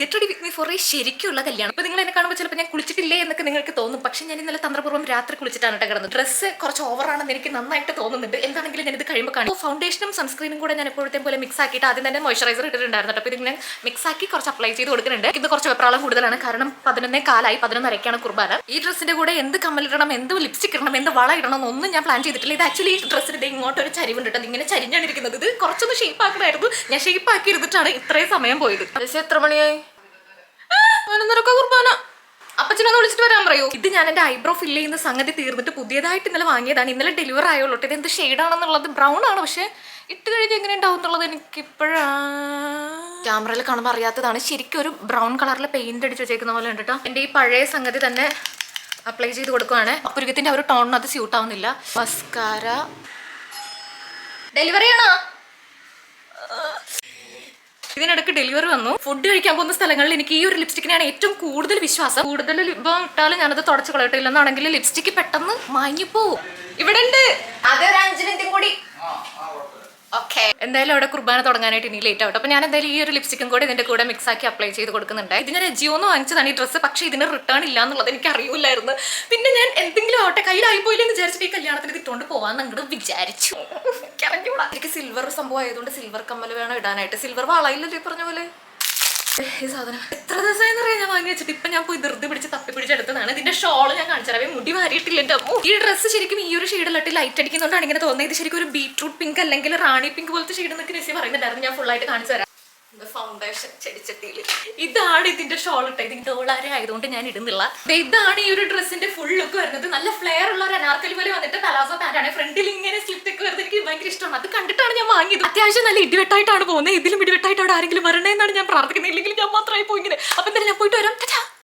Get with me for ശരിക്കുള്ള കല്യാണം. ഇപ്പൊ നിങ്ങൾ എന്നെ കാണുമ്പോൾ ചിലപ്പോൾ ഞാൻ കുളിച്ചിട്ടില്ലേ എന്നൊക്കെ നിങ്ങൾക്ക് തോന്നും. പക്ഷെ ഞാൻ ഇന്നലെ തന്ത്രപൂർവം രാത്രി കുളിച്ചിട്ടാണ് കേട്ടോ കിടന്നത്. ഡ്രസ്സ് കുറച്ച് ഓവറാണെന്ന് എനിക്ക് നന്നായിട്ട് തോന്നുന്നുണ്ട്. എന്താണെങ്കിലും ഞാൻ ഇത് കഴിയുമ്പോൾ കാണും ഫൗണ്ടേഷനും സൺസ്ക്രീനും കൂടെ ഞാൻ എപ്പോഴത്തെ പോലെ മിക്സ് ആക്കിയിട്ട് ആദ്യം തന്നെ മോയ്സ്ചറൈസർ ഇട്ടിട്ടുണ്ടായിരുന്നു അപ്പോൾ ഇതിങ്ങനെ മിക്സ് ആക്കി കുറച്ച് അപ്ലൈ ചെയ്ത് കൊടുക്കുന്നുണ്ട്. ഇത് കുറച്ച് വെപ്രാളം കൂടുതലാണ്. കാരണം പതിനൊന്നേ കാലായി പതിനൊന്നരക്കാണ് കുർബാന. ഈ ഡ്രസ്സിന്റെ കൂടെ എന്ത് കമ്മലിടണം എന്ത് ലിപ്സ്റ്റിക് ഇടണം എന്ത് വള ഇടണം എന്നൊന്നും ഞാൻ പ്ലാൻ ചെയ്തിട്ടില്ല. ഇത് ആക്ച്വലി ഈ ഡ്രസ്സിന്റെ ഇങ്ങോട്ട് ഒരു ചരിവുണ്ട് കേട്ടോ ഇങ്ങനെ ചരിഞ്ഞാണ് ഇരിക്കുന്നത് ഇത് കുറച്ചൊന്ന് ഷേപ്പ് ആക്കണമായിരുന്നു ഞാൻ ഷേപ്പ് ആക്കി ഇരുന്നിട്ടാണ് ഇത്രയും സമയം പോയത്. എത്ര മണിയായി? പതിനൊന്നരക്ക കുർബാന. അപ്പച്ചനൊന്ന് വിളിച്ചിട്ട് വരാൻ പറയൂ. ഇത് ഞാൻ എന്റെ ഐബ്രോ ഫില്ല് ചെയ്യുന്ന സംഗതി തീർന്നിട്ട് പുതിയതായിട്ട് ഇന്നലെ വാങ്ങിയതാണ്. ഇന്നലെ ഡെലിവർ ആയുള്ളൂ ഇത് എന്ത് ഷെയ്ഡാണെന്നുള്ളത് ബ്രൗൺ ആണ്. പക്ഷെ ഇട്ട് കഴിഞ്ഞ് എങ്ങനെ ഉണ്ടാവും എന്നുള്ളത് എനിക്ക് ഇപ്പോഴാണ് ക്യാമറയിൽ കാണുമ്പോൾ അറിയാത്തതാണ്. ശരിക്കും ഒരു ബ്രൗൺ കളറിൽ പെയിന്റ് അടിച്ച് വെച്ചേക്കുന്ന പോലെ ഉണ്ട് കേട്ടോ. എന്റെ ഈ പഴയ സംഗതി തന്നെ അപ്ലൈ ചെയ്ത് കൊടുക്കുവാണ്. അപ്പുരുക്കത്തിന്റെ ആ ഒരു ടോണിന് അത് സ്യൂട്ട് ആവുന്നില്ല. മസ്കാര ഡെലിവറി ആണോ? ഇതിനിടയ്ക്ക് ഡെലിവറി വന്നു. ഫുഡ് കഴിക്കാൻ പോകുന്ന സ്ഥലങ്ങളിൽ എനിക്ക് ഈ ഒരു ലിപ്സ്റ്റിക്കിനാണ് ഏറ്റവും കൂടുതൽ വിശ്വാസം. കൂടുതൽ ലിപ്പം ഇട്ടാലും ഞാനത് തുടച്ചു കളയട്ടില്ലെന്നാണെങ്കിൽ ലിപ്സ്റ്റിക്ക് പെട്ടെന്ന് മാഞ്ഞു പോവും ഇവിടെ ഉണ്ട് അതൊരു അഞ്ച് എന്തായാലും അവിടെ കുർബാന തുടങ്ങാനായിട്ട് ഇനി ലേറ്റ് ആവട്ടെ. അപ്പോൾ ഞാൻ എന്തായാലും ഈ ഒരു ലിപ്സ്റ്റിക്കും കൂടെ ഇതിന്റെ കൂടെ മിക്സ് ആക്കി അപ്ലൈ ചെയ്ത് കൊടുക്കുന്നുണ്ട്. ഇത് ഞാൻ ജിയോന്ന് വാങ്ങിച്ചതാണ് ഈ ഡ്രസ്സ് പക്ഷേ ഇതിന് റിട്ടേൺ ഇല്ല എന്നുള്ളത് എനിക്ക് അറിയില്ലായിരുന്നു. പിന്നെ ഞാൻ എന്തെങ്കിലും ആവട്ടെ കയ്യിലായി പോയില്ലെന്ന് വിചാരിച്ചിട്ട് ഈ കല്യാണത്തിന് ഇട്ടുകൊണ്ട് പോവാന്ന് അങ്ങോട്ട് വിചാരിച്ചു. അറിഞ്ഞൂടാ എനിക്ക് സിൽവർ സംഭവം ആയതുകൊണ്ട് സിൽവർ കമ്മൽ വേണം ഇടാനായിട്ട്. സിൽവർ വളയില്ലല്ലോ ഈ പറഞ്ഞ പോലെ. ഈ സാധനം. എത്ര ദിവസമായി എന്നറിയാം ഞാൻ വാങ്ങി വെച്ചിട്ട്. ഇപ്പൊ ഞാൻ പോയി ധൃതി പിടിച്ച് പിടിച്ചെടുത്തതാണ്. ഇതിന്റെ ഷോൾ ഞാൻ കാണിച്ചറിയാം മുടി മാറിയിട്ടില്ല അമ്മോ? ഈ ഡ്രസ്സ് ശരിക്കും ഈ ഒരു ഷെയ്ഡിലിട്ട് ലൈറ്റ് അടിക്കുന്നതുകൊണ്ടാണ് ഇങ്ങനെ തോന്നുന്നത്. ഇത് ശരിക്കും ഒരു ബീട്രൂട്ട് പിങ്ക് അല്ലെങ്കിൽ റാണി പിങ്ക് പോലത്തെ ഷെയ്ഡ് എന്നൊക്കെ രസി പറയുന്നുണ്ടായിരുന്നു. ഞാൻ ഫുള്ളായിട്ട് കാണിച്ചു തരാം. ഫൗണ്ടേഷൻ ചെടിച്ചട്ടിയിൽ. ഇതാണ് ഇതിന്റെ ഷോൾ ഇട്ടത്. ഇതിന്റെ ഓളാരെ ആയതുകൊണ്ട് ഞാൻ ഇടുന്നില്ല. ഇതാണ് ഈ ഒരു ഡ്രസ്സിന്റെ ഫുൾ ലുക്ക് വരുന്നത്. നല്ല ഫ്ലെയർ ഉള്ള ഒരു അനാർക്കലി പോലെ വന്നിട്ട് പലാസോ പാന്റാണ് ഫ്രണ്ടിൽ ഇങ്ങനെ സ്ലിറ്റ് ഒക്കെ വരുന്നത് എനിക്ക് ഭയങ്കര ഇഷ്ടമാണ്. അത് കണ്ടിട്ടാണ് ഞാൻ വാങ്ങിയത്. അത്യാവശ്യം നല്ല ഇടിവെട്ടായിട്ടാണ് പോകുന്നത്. ഇതിലും ഇടിവെട്ടായിട്ട് അവിടെ ആരെങ്കിലും വരണേ എന്നാണ് ഞാൻ പ്രാർത്ഥിക്കുന്നത്. ഇല്ലെങ്കിൽ ഞാൻ മാത്രമായി പോയി ഇങ്ങനെ. അപ്പൊ എന്തായാലും ഞാൻ പോയിട്ട് വരാം.